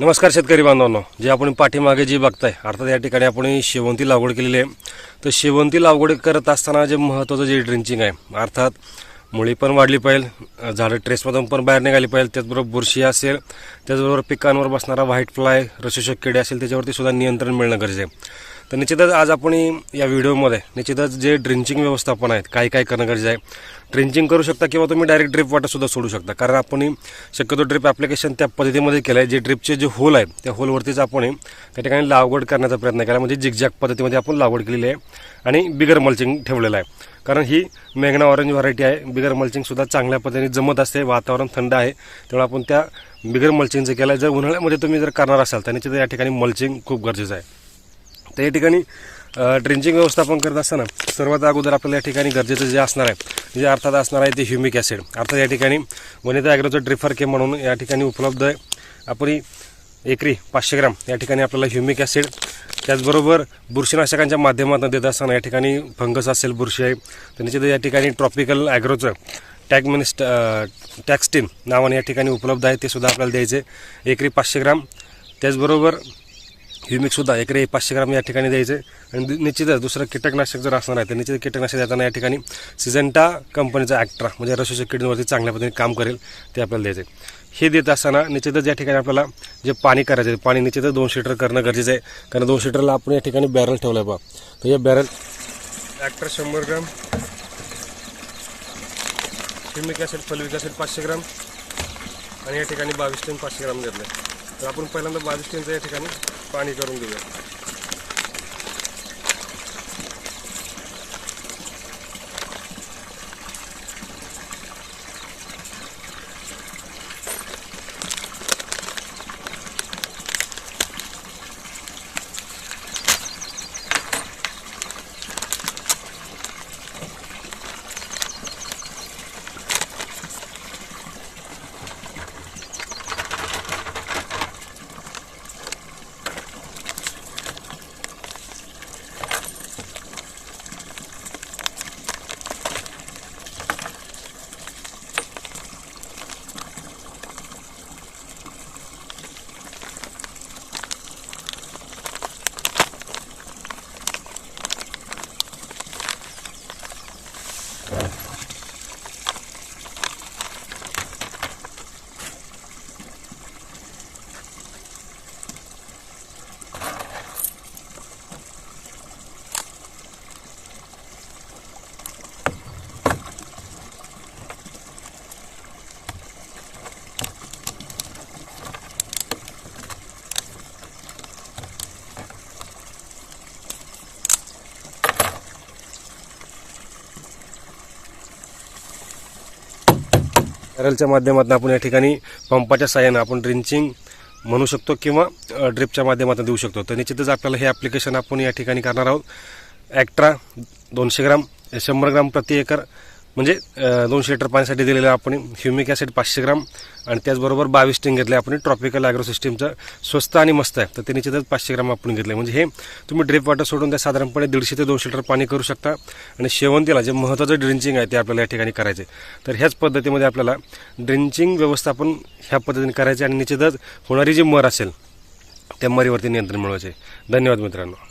नमस्कार शेतकरी बांधवांनो. जे आपण पाठीमागे जी बघताय अर्थात या ठिकाणी आपण शेवंती लागवड केलेली आहे. तर शेवंती लागवड करत असताना जे महत्त्वाचं जे ड्रिंचिंग आहे अर्थात मुळी पण वाढली पाहिजे झाडं ट्रेसमधून पण बाहेर निघाली पाहिजे त्याचबरोबर बुरशी असेल त्याचबरोबर पिकांवर बसणारा व्हाईट फ्लाय रसोषक किडे असेल त्याच्यावरती सुद्धा नियंत्रण मिळणं गरजेचं आहे. तर निश्चितच आज आपण या व्हिडिओमध्ये निश्चितच जे ड्रिंचिंग व्यवस्थापन आहेत काय काय करणं गरजेचं आहे ड्रिंचिंग करू शकता किंवा तुम्ही डायरेक्ट ड्रिप वाटरसुद्धा सोडू शकता. कारण आपण शक्यतो ड्रिप ॲप्लिकेशन त्या पद्धतीमध्ये केलं आहे जे ड्रिपचे जे होल आहेत त्या होलवरतीच आपण त्या ठिकाणी लागवड करण्याचा प्रयत्न केला. म्हणजे जिगजॅग पद्धतीमध्ये आपण लागवड केलेली आहे आणि बिगर मल्चिंग ठेवलेलं आहे. कारण ही मेघना ऑरेंज व्हरायटी आहे. बिगर मल्चिंगसुद्धा चांगल्या पद्धतीने जमत असते वातावरण थंड आहे. त्यामुळे आपण त्या बिगर मल्चिंगचं केलं आहे जर उन्हाळ्यामध्ये तुम्ही जर करणार असाल तर निश्चित या ठिकाणी मल्चिंग खूप गरजेचं आहे. तर या ठिकाणी ड्रिंचिंग व्यवस्थापन करत असताना सर्वात अगोदर आपल्याला या ठिकाणी गरजेचं जे असणार आहे जे अर्थात असणार आहे ते ह्युमिक ॲसिड अर्थात या ठिकाणी वनिता ॲग्रोचं ड्रिफर के म्हणून या ठिकाणी उपलब्ध आहे. आपण एकरी पाचशे ग्राम या ठिकाणी आपल्याला ह्युमिक ॲसिड त्याचबरोबर बुरशीनाशकांच्या माध्यमातून देत असताना या ठिकाणी फंगस असेल बुरशी आहे. तर निश्चित या ठिकाणी ट्रॉपिकल ॲग्रोचं टॅगमिनिस्ट टॅक्स्टीन नावाने या ठिकाणी उपलब्ध आहे. ते सुद्धा आपल्याला द्यायचे. एकरी पाचशे ग्राम. त्याचबरोबर ह्युमिकसुद्धा एकरी पाचशे ग्राम या ठिकाणी द्यायचं. आणि निश्चितच दुसरं कीटकनाशक जर असणार आहे तर निश्चित कीटकनाशक देताना या ठिकाणी सिजंटा कंपनीचा ॲक्ट्रा म्हणजे रसोच्या किडनीवरती चांगल्या पद्धतीने काम करेल ते आपल्याला द्यायचं. हे देत असताना निश्चितच या ठिकाणी आपल्याला जे पाणी करायचं आहे पाणी निश्चितच दोन लिटर करणं गरजेचं आहे. कारण दोन लिटरला आपण या ठिकाणी बॅरल ठेवलं आहे बा तर या बॅरल ॲक्टर शंभर gram humic acid fulvic acid पाचशे ग्राम आणि या ठिकाणी बावीस टन पाचशे ग्राम घेतलं तर आपण पहिल्यांदा बावीस या ठिकाणी पाणी करून देऊया बॅरलच्या माध्यमातून आपण या ठिकाणी पंपाच्या साह्यानं आपण ड्रिंचिंग म्हणू शकतो किंवा ड्रिपच्या माध्यमातून देऊ शकतो. तर निश्चितच आपल्याला हे ॲप्लिकेशन आपण या ठिकाणी करणार आहोत. ॲक्ट्रा दोनशे ग्राम शंभर ग्राम प्रति एकर म्हणजे दोनशे लिटर पाण्यासाठी दिलेलं आपण ह्युमिक ॲसिड पाचशे ग्राम आणि त्याचबरोबर बावीस टिंग घेतले आपण ट्रॉपिकल ॲग्रोसिस्टीमचं स्वस्त आणि मस्त आहे. तर ते निश्चितच पाचशे ग्राम आपण घेतले. म्हणजे हे तुम्ही ड्रिप वॉटर सोडून त्या साधारणपणे दीडशे ते दोनशे लिटर पाणी करू शकता. आणि शेवंतीला जे महत्त्वाचं ड्रिंचिंग आहे ते आपल्याला या ठिकाणी करायचे तर ह्याच पद्धतीमध्ये आपल्याला ड्रिंचिंग व्यवस्थापन ह्या पद्धतीने करायचे आणि निश्चितच होणारी जी मर असेल त्या मरीवरती नियंत्रण मिळवायचे धन्यवाद मित्रांनो.